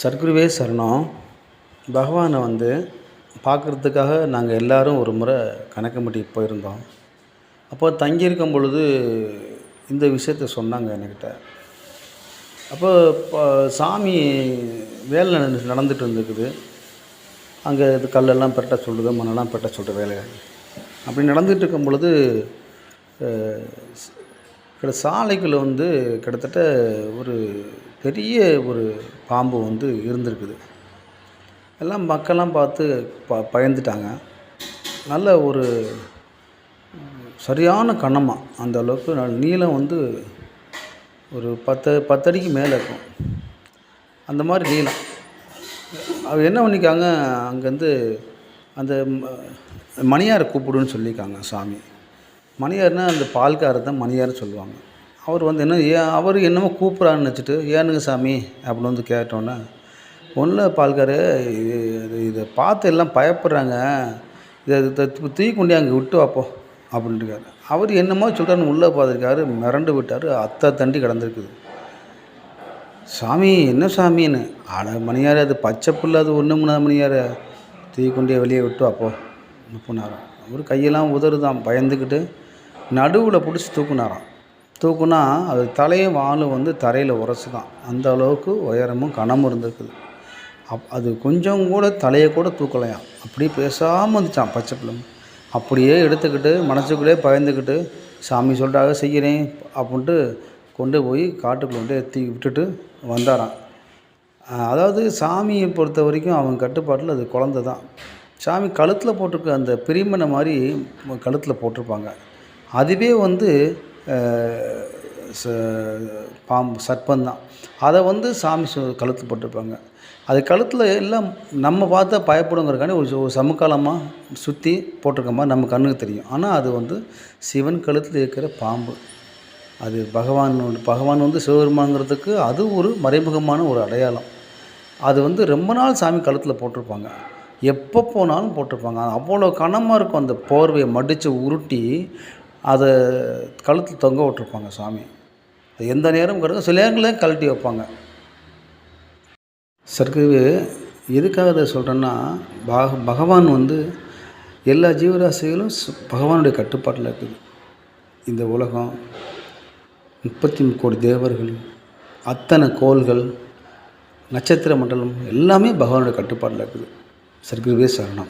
சர்க்குருவே சரணம். பகவானை வந்து பார்க்குறதுக்காக நாங்கள் எல்லோரும் ஒரு முறை கணக்கம்பட்டி போயிருந்தோம். அப்போ தங்கியிருக்கும் பொழுது இந்த விஷயத்த சொன்னாங்க என்கிட்ட அப்போ இப்போ சாமி வேலை நடந்துகிட்டு நடந்துட்டு இருந்துக்குது. அங்கே இது கல்லெல்லாம் பெட்ட சொல்லுது மண்ணெல்லாம் பெட்ட சொல்கிற வேலை. அப்படி நடந்துகிட்டு இருக்கும் பொழுது சாலைக்குள்ளே வந்து கிட்டத்தட்ட ஒரு பெரிய ஒரு பாம்பு வந்து இருந்திருக்குது. எல்லாம் மக்கள்லாம் பார்த்து ப பயந்துட்டாங்க. நல்ல ஒரு சரியான கண்ணமாக அந்த அளவுக்கு நீளம் வந்து ஒரு பத்து பத்தடிக்கு மேலே இருக்கும். அந்த மாதிரி நீளம். அது என்ன பண்ணிக்காங்க அங்கேருந்து அந்த மணியாரை கூப்பிடுன்னு சொல்லியிருக்காங்க சாமி. மணியார்னால் அந்த பால்காரர் தான் மணியார்னு சொல்லுவாங்க. அவர் வந்து என்ன ஏன் அவர் என்னமோ கூப்பிட்றான்னு நினச்சிட்டு ஏனுங்க சாமி அப்படின்னு வந்து கேட்டோன்னே ஒன்றும் பால்காரு இது இது- இதை பார்த்து எல்லாம் பயப்படுறாங்க. இதை இதை தூக்கி கொண்டு அங்கே விட்டு வாப்போ அப்படின்ட்டுருக்காரு அவர் என்னமோ சொல்கிறாருன்னு உள்ளே பார்த்துருக்காரு மிரண்டு விட்டார் அத்தை தண்டி கிடந்திருக்குது. சாமி என்ன சாமின்னு அட மணியார் அது பச்சை புல்ல அது ஒன்று மூணு மணியார் தூக்கி கொண்டே வெளியே விட்டு அப்போ முப்பினாராம் அவர் கையெல்லாம் உதறுதான் பயந்துக்கிட்டு நடுவில் பிடிச்சி தூக்குனாராம். தூக்குனா அது தலையும் வாலும் வந்து தரையில் உரசுதான். அந்த அளவுக்கு உயரமும் கனமும் இருந்திருக்குது. அப் அது கொஞ்சம் கூட தலையை கூட தூக்கலையாம். அப்படியே பேசாமல் வந்துச்சான் பச்சை பிள்ளை அப்படியே எடுத்துக்கிட்டு மனசுக்குள்ளே பயந்துக்கிட்டு சாமி சொல்லிட்டாக செய்கிறேன் அப்படின்ட்டு கொண்டு போய் காட்டுக்குள்ள கொண்டு எத்தி விட்டுட்டு வந்தாராம். அதாவது சாமியை பொறுத்த வரைக்கும் அவன் கட்டுப்பாட்டில் அது குழந்த தான். சாமி கழுத்தில் போட்டிருக்க அந்த பிரிமனை மாதிரி கழுத்தில் போட்டிருப்பாங்க. அதுவே வந்து பாம்பு சர்ப்பந்தான். அதை வந்து சாமி சு கழுத்தில் போட்டிருப்பாங்க. அது கழுத்தில் எல்லாம் நம்ம பார்த்தா பயப்படுங்கிறக்காண்டி ஒரு சமுக்காலமாக சமகாலமாக சுற்றி போட்டிருக்க மாதிரி நம்ம கண்ணுக்கு தெரியும். ஆனால் அது வந்து சிவன் கழுத்தில் இருக்கிற பாம்பு. அது பகவான் பகவான் வந்து சிவபெருமாங்கிறதுக்கு அது ஒரு மறைமுகமான ஒரு அடையாளம். அது வந்து ரொம்ப நாள் சாமி கழுத்தில் போட்டிருப்பாங்க. எப்போ போனாலும் போட்டிருப்பாங்க. அவ்வளோ கனமாக இருக்கும் அந்த போர்வையை மடித்து உருட்டி அதை கழுத்தில் தொங்க விட்டுருப்பாங்க சாமி. அது எந்த நேரம் கிடக்கும் சில நேரங்களில் கழட்டி வைப்பாங்க. சர்க்கு எதுக்காக இதை சொல்கிறேன்னா பக பகவான் வந்து எல்லா ஜீவராசிகளும் சு- பகவானுடைய கட்டுப்பாட்டில் இருக்குது. இந்த உலகம் முப்பத்தி கோடி தேவர்கள் அத்தனை கோள்கள் நட்சத்திர மண்டலம் எல்லாமே பகவானுடைய கட்டுப்பாட்டில் இருக்குது. சர்க்குருவே சரணம்.